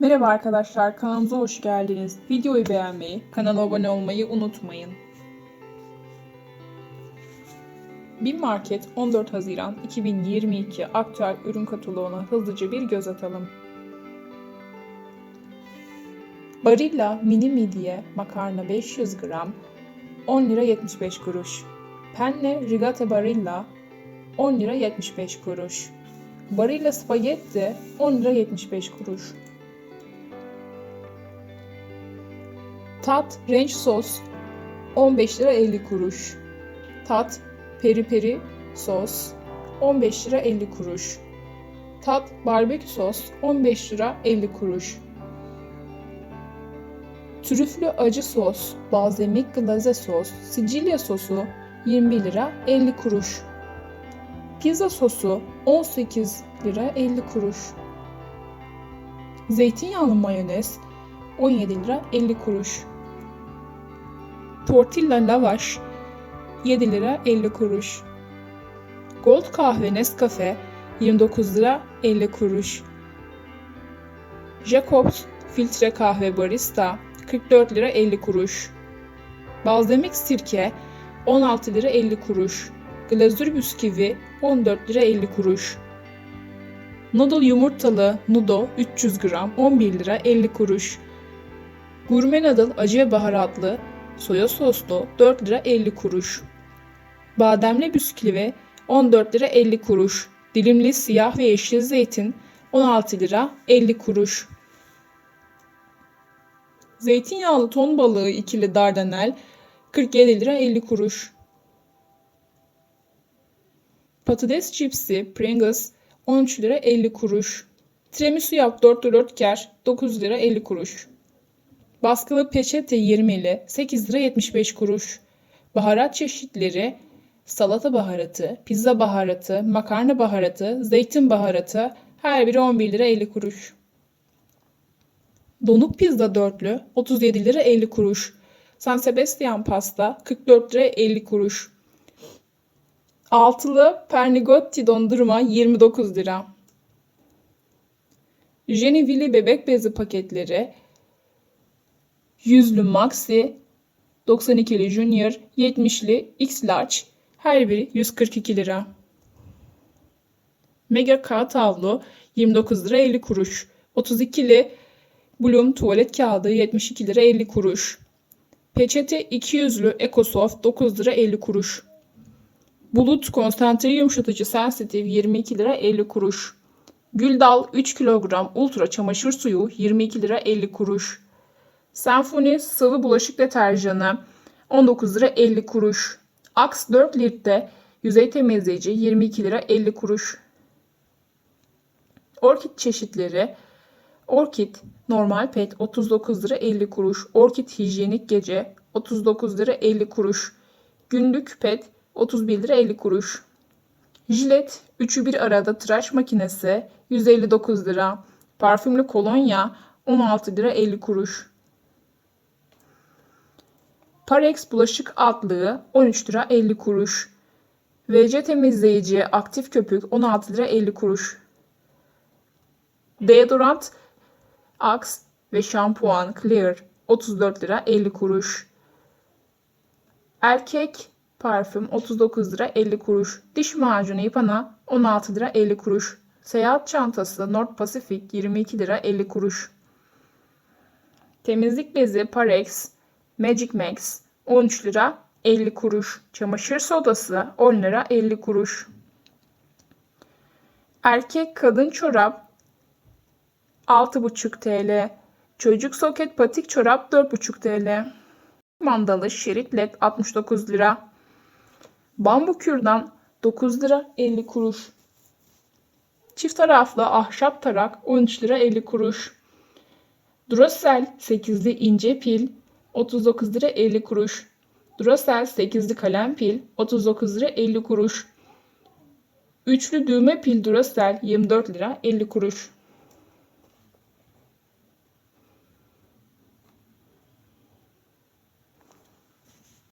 Merhaba arkadaşlar, kanalımıza hoş geldiniz. Videoyu beğenmeyi, kanala abone olmayı unutmayın. Bin Market 14 Haziran 2022 aktüel ürün kataloğuna hızlıca bir göz atalım. Barilla mini midye makarna 500 gram 10 lira 75 kuruş. Penne rigate Barilla 10 lira 75 kuruş. Barilla spagetti 10 lira 75 kuruş. Tat ranch sos 15 lira 50 kuruş. Tat peri peri sos 15 lira 50 kuruş. Tat barbekü sos 15 lira 50 kuruş. Trüflü acı sos, balzamik glaze sos, Sicilya sosu 21 lira 50 kuruş. Pizza sosu 18 lira 50 kuruş. Zeytinyağlı mayonez 17 lira 50 kuruş. Tortilla lavaş 7 lira 50 kuruş. Gold kahve Nescafe 29 lira 50 kuruş. Jacobs filtre kahve barista 44 lira 50 kuruş. Balzamik sirke 16 lira 50 kuruş. Glazür bisküvi 14 lira 50 kuruş. Noodle yumurtalı Nudo 300 gram 11 lira 50 kuruş. Gurme noodle acı ve baharatlı soya soslu 4 lira 50 kuruş. Bademli bisküvi 14 lira 50 kuruş. Dilimli siyah ve yeşil zeytin 16 lira 50 kuruş. Zeytinyağlı ton balığı ikili dardanel 47 lira 50 kuruş. Patates çipsi Pringles 13 lira 50 kuruş. Tiramisu yap 4 4 ker 9 lira 50 kuruş. Baskılı peçete 20'li 8 lira 75 kuruş. Baharat çeşitleri salata baharatı, pizza baharatı, makarna baharatı, zeytin baharatı her biri 11 lira 50 kuruş. Donuk pizza dörtlü 37 lira 50 kuruş. San Sebastian pasta 44 lira 50 kuruş. Altılı Pernigotti dondurma 29 lira. Jenevili bebek bezi paketleri Yüzlü Maxi, 92'li Junior, 70'li X Large, her biri 142 lira. Mega kağıt havlu 29 lira 50 kuruş. 32'li Bloom tuvalet kağıdı 72 lira 50 kuruş. Peçete 200'lü EcoSoft 9 lira 50 kuruş. Bulut konsantre yumuşatıcı sensitif 22 lira 50 kuruş. Güldal 3 kilogram ultra çamaşır suyu 22 lira 50 kuruş. Senfoni sıvı bulaşık deterjanı 19 lira 50 kuruş. Axe 4 litre yüzey temizleyici 22 lira 50 kuruş. Orkid çeşitleri Orkid normal pet 39 lira 50 kuruş. Orkid hijyenik gece 39 lira 50 kuruş. Günlük pet 31 lira 50 kuruş. Jilet üçü bir arada tıraş makinesi 159 lira. Parfümlü kolonya 16 lira 50 kuruş. Parex bulaşık altlığı 13 lira 50 kuruş. VC temizleyici aktif köpük 16 lira 50 kuruş. Deodorant Axe ve şampuan Clear 34 lira 50 kuruş. Erkek parfüm 39 lira 50 kuruş. Diş macunu Ipana 16 lira 50 kuruş. Seyahat çantası North Pacific 22 lira 50 kuruş. Temizlik bezi Parex Magic Max 13 lira 50 kuruş. Çamaşır sodası 10 lira 50 kuruş. Erkek kadın çorap 6,5 TL. Çocuk soket patik çorap 4,5 TL. Mandalı şerit led 69 lira. Bambu kürdan 9 lira 50 kuruş. Çift taraflı ahşap tarak 13 lira 50 kuruş. Duracell 8'li ince pil 39 lira 50 kuruş. Duracell 8'li kalem pil 39 lira 50 kuruş. Üçlü düğme pil Duracell 24 lira 50 kuruş.